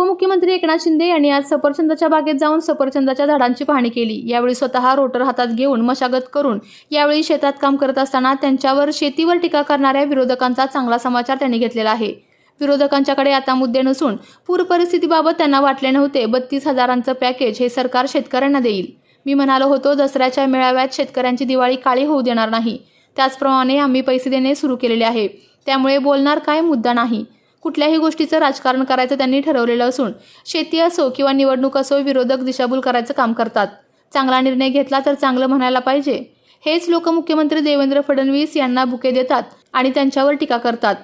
उपमुख्यमंत्री एकनाथ शिंदे यांनी आज सफरचंदाच्या बागेत जाऊन सफरचंदाच्या झाडांची पाहणी केली. यावेळी स्वतः रोटर हातात घेऊन मशागत करून यावेळी शेतात काम करत असताना त्यांच्यावर शेतीवर टीका करणाऱ्या विरोधकांचा चांगला समाचार त्यांनी घेतलेला आहे. विरोधकांच्याकडे आता मुद्दे नसून पूर परिस्थितीबाबत त्यांना वाटले नव्हते बत्तीस हजारांचं पॅकेज हे सरकार शेतकऱ्यांना देईल. मी म्हणालो होतो दसऱ्याच्या मेळाव्यात शेतकऱ्यांची दिवाळी काळी होऊ देणार नाही. त्याचप्रमाणे आम्ही पैसे देणे सुरू केलेले आहे. त्यामुळे बोलणार काय मुद्दा नाही. कुठल्याही गोष्टीचं राजकारण करायचं त्यांनी ठरवलेलं असून शेती असो किंवा निवडणूक असो विरोधक दिशाभूल करायचं काम करतात. चांगला निर्णय घेतला तर चांगलं म्हणायला पाहिजे. हेच लोक मुख्यमंत्री देवेंद्र फडणवीस यांना बुके देतात आणि त्यांच्यावर टीका करतात.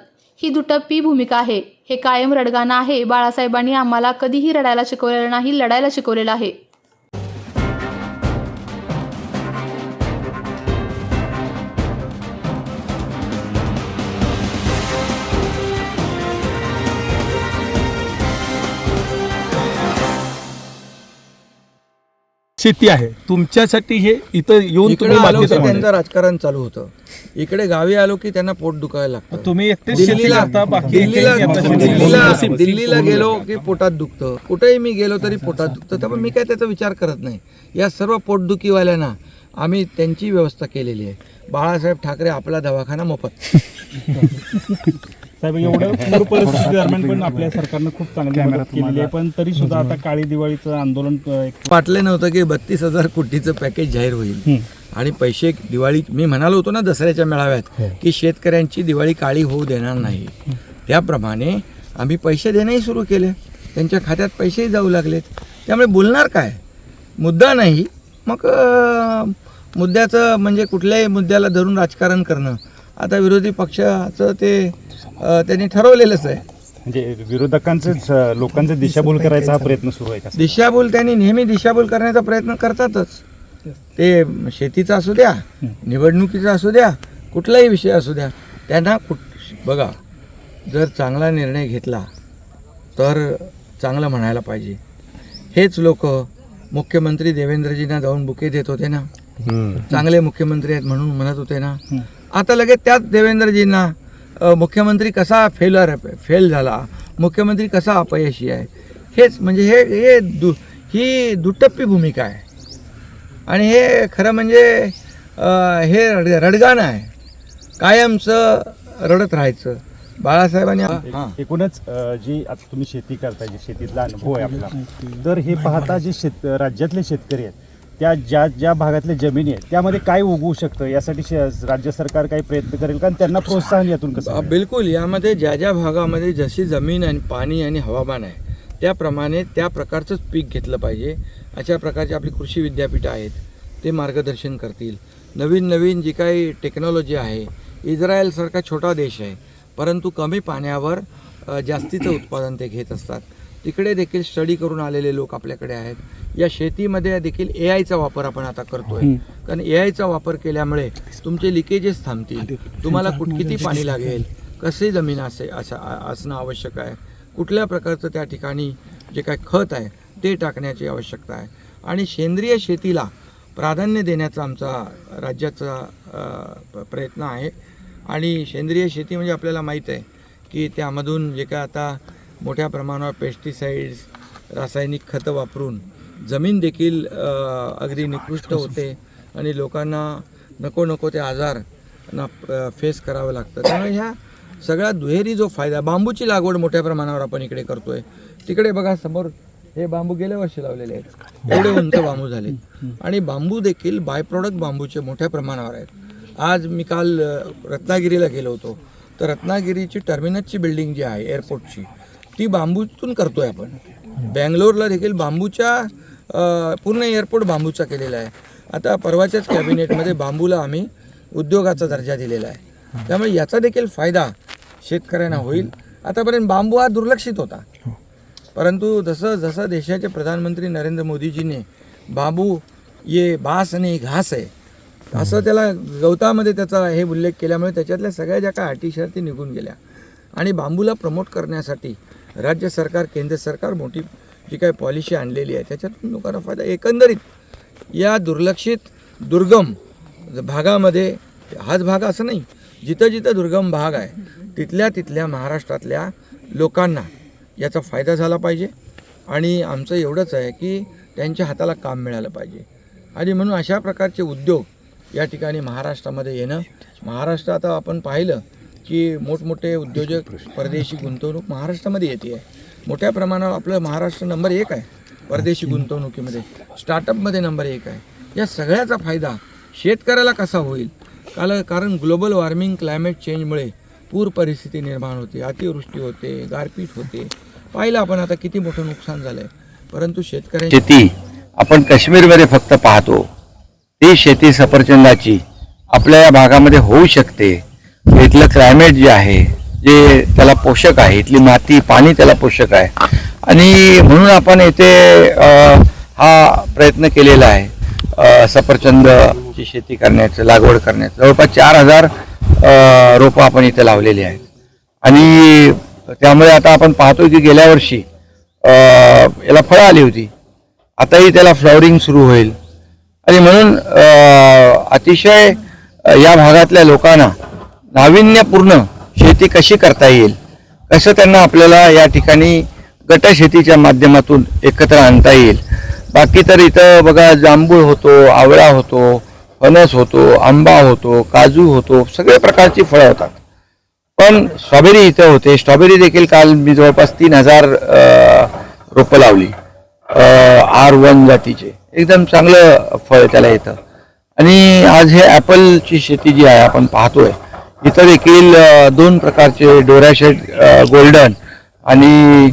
ही दुटप्पी भूमिका आहे. हे कायम रडगाणं आहे. बाळासाहेबांनी आम्हाला कधीही रडायला शिकवलेलं नाही लढायला शिकवलेलं आहे. शेती आहे. तुमच्यासाठी हे इथं येऊन इकडे तुम्ही आलो की बाकीचं त्यांचं राजकारण चालू होतं. इकडे गावी आलो की त्यांना पोट दुखायला लागतं. तुम्ही एकटेच शेती दिल्लीला करता बाकी दिल्लीला शेती. दिल्लीला दिल्लीला गेलो की पोटात दुखतं. कुठेही मी गेलो तरी पोटात दुखतं. त्यामुळे मी काय त्याचा विचार करत नाही. या सर्व पोटदुखीवाल्यांना आम्ही त्यांची व्यवस्था केलेली आहे. बाळासाहेब ठाकरे आपला दवाखाना मोफत. साहेब एवढं पूर परिस्थिती दरम्यान पण आपल्या सरकारनं खूप चांगली मदत केलेली आहे. पण तरी सुद्धा आता काळी दिवाळीचं आंदोलन वाटलं नव्हतं की बत्तीस हजार कोटीचं पॅकेज जाहीर होईल. आणि पैसे दिवाळी मी म्हणालो होतो ना दसऱ्याच्या मेळाव्यात की शेतकऱ्यांची दिवाळी काळी होऊ देणार नाही. त्याप्रमाणे आम्ही पैसे देणंही सुरू केले. त्यांच्या खात्यात पैसेही जाऊ लागलेत. त्यामुळे बोलणार काय? मुद्दा नाही. मग मुद्द्याचं म्हणजे कुठल्याही मुद्द्याला धरून राजकारण करणं. आता विरोधी पक्षाचं ते त्यांनी ठरवलेलंच आहे. म्हणजे विरोधकांचेच लोकांचे दिशाभूल करायचा हा प्रयत्न सुरू आहे का? दिशाभूल त्यांनी नेहमी दिशाभूल करण्याचा प्रयत्न करतातच. ते शेतीचा असू द्या निवडणुकीचा असू द्या कुठलाही विषय असू द्या त्यांना कुठ बघा जर चांगला निर्णय घेतला तर चांगलं म्हणायला पाहिजे. हेच लोक मुख्यमंत्री देवेंद्रजींना जाऊन बुके देत होते ना. चांगले मुख्यमंत्री आहेत म्हणून म्हणत होते ना. आता लगेच त्याच देवेंद्रजींना मुख्यमंत्री कसा फेलर फेल झाला मुख्यमंत्री कसा अपयशी आहे हेच म्हणजे हे हे दु ही दुटप्पी भूमिका आहे. आणि हे खरं म्हणजे हे रड रडगाणं आहे. कायमचं रडत राहायचं. बाळासाहेबांनी हां. एकूणच जी आता तुम्ही शेती करताय जे शेतीतला अनुभव आहे आपला तर हे पाहता जे शेत राज्यातले शेतकरी आहेत त्या ज्या ज्या भागातल्या जमिनी आहेत त्यामध्ये काय उगवू शकतं? यासाठी राज्य सरकार काही प्रयत्न करेल कारण त्यांना प्रोत्साहन यातून कसं बिलकुल. यामध्ये ज्या ज्या भागामध्ये जशी जमीन आणि पाणी आणि हवामान आहे त्याप्रमाणे त्या प्रकारचंच पीक घेतलं पाहिजे. अशा प्रकारचे आपली कृषी विद्यापीठं आहेत ते मार्गदर्शन करतील. नवीन नवीन जी काही टेक्नॉलॉजी आहे इस्रायलसारखा छोटा देश आहे परंतु कमी पाण्यावर जास्तीचं उत्पादन ते घेत असतात. तिकडे देखील स्टडी करून आलेले लोक आपल्याकडे आहेत. या शेतीमध्ये देखील ए आयचा वापर आपण आता करतोय. कारण ए आयचा वापर केल्यामुळे तुमचे लिकेजेस थांबतील. तुम्हाला कुठ किती पाणी लागेल? कशी जमीन असे असं असणं आवश्यक आहे? कुठल्या प्रकारचं त्या ठिकाणी जे काय खत आहे ते टाकण्याची आवश्यकता आहे? आणि सेंद्रिय शेतीला प्राधान्य देण्याचा आमचा राज्याचा प्रयत्न आहे. आणि सेंद्रिय शेती म्हणजे आपल्याला माहीत आहे की त्यामधून जे काय आता मोठ्या प्रमाणावर पेस्टिसाइड्स रासायनिक खतं वापरून जमीन देखील अगदी निकृष्ट होते आणि लोकांना नको नको ते आजार ना फेस करावं लागतं. त्यामुळे ह्या सगळ्या दुहेरी जो फायदा बांबूची लागवड मोठ्या प्रमाणावर आपण इकडे करतोय. तिकडे बघा समोर हे बांबू गेल्या वर्षी लावलेले आहेत. एवढे उंच बांबू झाले. आणि बांबू देखील बाय प्रॉडक्ट बांबूचे मोठ्या प्रमाणावर आहेत. आज मी काल रत्नागिरीला गेलो होतो. तर रत्नागिरीची टर्मिनसची बिल्डिंग जी आहे एअरपोर्टची ती बांबूतून करतोय आपण. बँगलोरला देखील बांबूच्या पूर्ण एअरपोर्ट बांबूचा केलेला आहे. आता परवाच्याच कॅबिनेटमध्ये बांबूला आम्ही उद्योगाचा दर्जा दिलेला आहे. त्यामुळे याचा देखील फायदा शेतकऱ्यांना होईल. आतापर्यंत बांबू हा दुर्लक्षित होता. परंतु जसं जसं देशाचे प्रधानमंत्री नरेंद्र मोदीजीने बांबू ये बास आणि घास आहे असं त्याला गवतामध्ये त्याचा हे उल्लेख केल्यामुळे त्याच्यातल्या सगळ्या ज्या काय अटी शर्ती निघून गेल्या. आणि बांबूला प्रमोट करण्यासाठी राज्य सरकार केंद्र सरकार मोठी जी काही पॉलिसी आणलेली आहे त्याच्यातून लोकांना फायदा. एकंदरीत या दुर्लक्षित दुर्गम भागामध्ये हाच भाग असं नाही जिथं जिथं दुर्गम भाग आहे तिथल्या तिथल्या महाराष्ट्रातल्या लोकांना याचा फायदा झाला पाहिजे. आणि आमचं एवढंच आहे की त्यांच्या हाताला काम मिळालं पाहिजे. आणि म्हणून अशा प्रकारचे उद्योग या ठिकाणी महाराष्ट्रामध्ये येणं महाराष्ट्र आता आपण पाहिलं की मोठमोठे उद्योजक परदेशी गुंतवणूक महाराष्ट्रामध्ये येते. आहे मोठ्या प्रमाणावर आपलं महाराष्ट्र नंबर एक आहे परदेशी गुंतवणुकीमध्ये. स्टार्टअपमध्ये नंबर एक आहे. या सगळ्याचा फायदा शेतकऱ्याला कसा होईल? काल कारण ग्लोबल वॉर्मिंग क्लायमेट चेंजमुळे पूर परिस्थिती निर्माण होते अतिवृष्टी होते गारपीट होते. पाहिलं आपण आता किती मोठं नुकसान झालं आहे परंतु शेतकऱ्यांची शेती आपण काश्मीरमध्ये फक्त पाहतो. ती शेती सफरचंदाची आपल्या या भागामध्ये होऊ शकते. इथलं क्लायमेट जे आहे जे त्याला पोषक आहे इथली माती पाणी त्याला पोषक आहे. आणि म्हणून आपण येथे हा प्रयत्न केलेला आहे. सफरचंदची शेती करण्याचं लागवड करण्याचं. जवळपास चार हजार रोपं आपण इथे लावलेली आहेत. आणि त्यामुळे आता आपण पाहतो की गेल्या वर्षी याला फळं आली होती. आताही त्याला फ्लॉवरिंग सुरू होईल. आणि म्हणून अतिशय या भागातल्या लोकांना नाविन्यपूर्ण शेती कशी करता येईल? कसं त्यांना आपल्याला या ठिकाणी गटशेतीच्या माध्यमातून एकत्र आणता येईल? बाकी तर इथं बघा जांभूळ होतो आवळा होतो फणस होतो आंबा होतो काजू होतो सगळ्या प्रकारची फळं होतात. पण स्ट्रॉबेरी इथं होते. स्ट्रॉबेरी देखील काल मी जवळपास तीन हजार रोपं लावली. आर वन जातीचे. एकदम चांगलं फळ त्याला येतं. आणि आज हे ॲपलची शेती जी आहे आपण पाहतोय इथं देखील दोन प्रकारचे डोराशेट गोल्डन आणि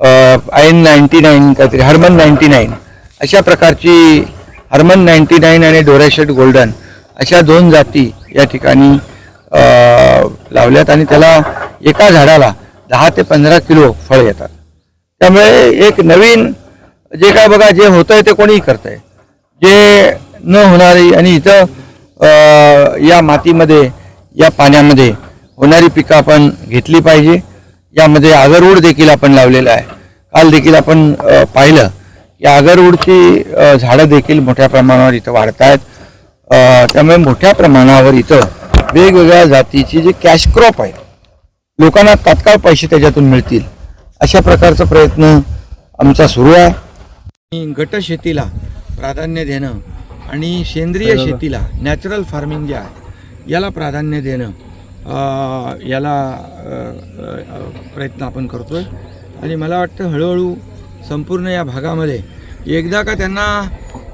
आयन नाईन्टी नाईन काहीतरी हरमन नाईन्टी नाईन. अशा प्रकारची हर्मन नाईन्टी नाईन आणि डोराशेट गोल्डन अशा दोन जाती या ठिकाणी लावल्यात आणि त्याला एका झाडाला दहा ते पंधरा किलो फळ येतात. त्यामुळे एक नवीन जे काय बघा जे होतंय ते कोणीही करतंय. जे न होणारी आणि इथं या मातीमध्ये या पाण्यामध्ये होणारी पिकं आपण घेतली पाहिजे. यामध्ये आगरऊड देखील आपण लावलेलं आहे. काल देखील आपण पाहिलं की आगरऊडची अ, झाडं देखील मोठ्या प्रमाणावर इथं वाढत आहेत. त्यामुळे मोठ्या प्रमाणावर इथं वेगवेगळ्या जातीची जे कॅश क्रॉप आहेत लोकांना तात्काळ पैसे त्याच्यातून मिळतील. अशा प्रकारचा प्रयत्न आमचा सुरू आहे. आणि गट शेतीला प्राधान्य देणं आणि सेंद्रिय शेतीला नॅचरल फार्मिंग जे आहे याला प्राधान्य देणं याला प्रयत्न आपण करतो आहे आणि मला वाटतं हळूहळू संपूर्ण या भागामध्ये एकदा का त्यांना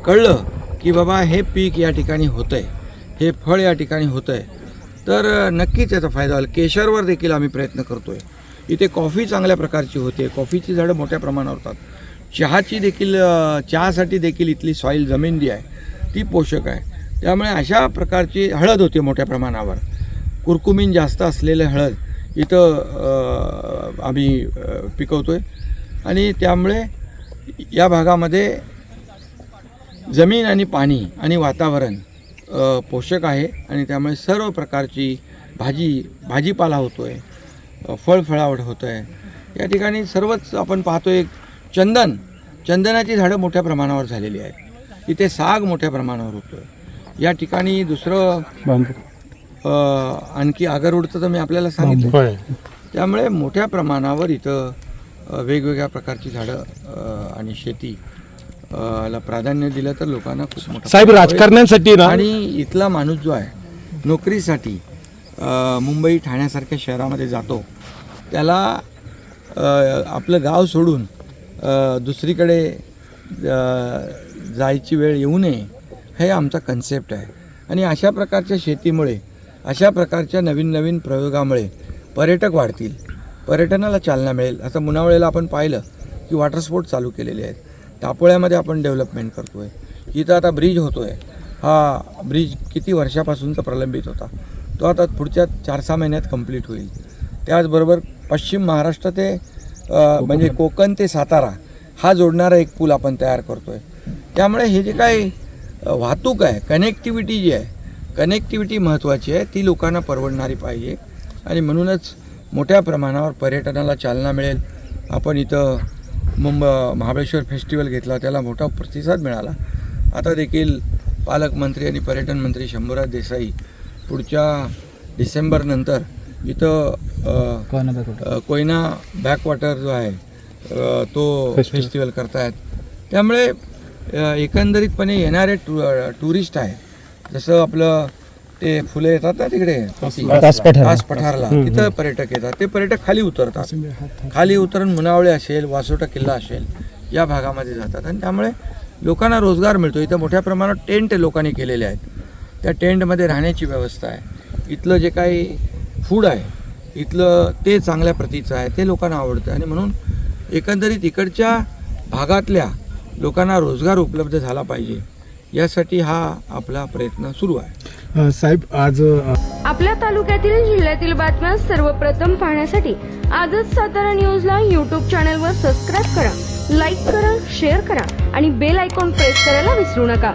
कळलं की बाबा हे पीक या ठिकाणी होतं आहे हे फळ या ठिकाणी होतं आहे तर नक्कीच याचा फायदा होईल. केशरवर देखील आम्ही प्रयत्न करतो आहे इथे कॉफी चांगल्या प्रकारची होते. कॉफीची झाडं मोठ्या प्रमाणावर होतात. चहाची देखील चहासाठी देखील इथली सॉईल जमीन जी आहे ती पोषक आहे. त्यामुळे अशा प्रकारची हळद होते मोठ्या प्रमाणावर. कुरकुमीन जास्त असलेलं हळद इथं आम्ही पिकवतो आहे आणि त्यामुळे या भागामध्ये जमीन आणि पाणी आणि वातावरण पोषक आहे आणि त्यामुळे सर्व प्रकारची भाजी भाजीपाला होतो आहे फळफळावट होतं आहे या ठिकाणी सर्वच आपण पाहतो एक चंदन चंदनाची झाडं मोठ्या प्रमाणावर झालेली आहेत. इथे साग मोठ्या प्रमाणावर होतो आहे या ठिकाणी दुसरं आणखी आगरवडचं तर मी आपल्याला सांगितलं. त्यामुळे मोठ्या प्रमाणावर इथं वेगवेगळ्या प्रकारची झाडं आणि शेती ला प्राधान्य दिलं तर लोकांना खूप मोठा साहेब. राजकारण्यांसाठी आणि इथला माणूस जो आहे नोकरीसाठी मुंबई ठाण्यासारख्या शहरामध्ये जातो. त्याला आपलं गाव सोडून दुसरीकडे जायची वेळ येऊ नये हे आमचा कन्सेप्ट आहे. आणि अशा प्रकारच्या शेतीमुळे अशा प्रकारच्या नवीन नवीन प्रयोगामुळे पर्यटक वाढतील. पर्यटनाला चालना मिळेल. असं मुनावळेला आपण पाहिलं की वॉटर स्पोर्ट चालू केलेले आहेत. टापोळ्यामध्ये आपण डेव्हलपमेंट करतो आहे इथं आता ब्रिज होतो आहे हा ब्रिज किती वर्षापासूनचा प्रलंबित होता. तो आता पुढच्या चार सहा महिन्यात कंप्लीट होईल. त्याचबरोबर पश्चिम महाराष्ट्र ते म्हणजे कोकण ते सातारा हा जोडणारा एक पूल आपण तयार करतो आहे त्यामुळे हे जे काही वाहतूक आहे कनेक्टिव्हिटी जी आहे कनेक्टिव्हिटी महत्त्वाची आहे ती लोकांना परवडणारी पाहिजे. आणि म्हणूनच मोठ्या प्रमाणावर पर्यटनाला चालना मिळेल. आपण इथं मुंब महाबळेश्वर फेस्टिवल घेतला त्याला मोठा प्रतिसाद मिळाला. आता देखील पालकमंत्री आणि पर्यटन मंत्री शंभूराज देसाई पुढच्या डिसेंबरनंतर इथं कोयना बॅकवॉटर. जो आहे तो फेस्टिवल करतायत. त्यामुळे एकंदरीतपणे येणारे टू टुरिस्ट आहेत जसं आपलं ते फुले येतात ना तिकडे. कास पठारला तिथं पर्यटक येतात. ते पर्यटक खाली उतरतात. खाली उतरून मुनावळे असेल वासोटा किल्ला असेल या भागामध्ये जातात. आणि त्यामुळे लोकांना रोजगार मिळतो. इथं मोठ्या प्रमाणात टेंट लोकांनी केलेले आहेत. त्या टेंटमध्ये राहण्याची व्यवस्था आहे. इथलं जे काही फूड आहे इथलं ते चांगल्या प्रतीचं आहे. ते लोकांना आवडतं. आणि म्हणून एकंदरीत इकडच्या भागातल्या लोकांना रोजगार उपलब्ध झाला पाहिजे. यासाठी हा आपला प्रयत्न सुरू आहे. साहेब आज आपल्या तालुक्यातील जिल्ह्यातील बातम्या सर्वप्रथम पाहण्यासाठी आजच सातारा न्यूजला यूट्यूब चॅनलवर सबस्क्राईब करा लाईक करा शेअर करा आणि बेल आयकॉन प्रेस करायला विसरू नका.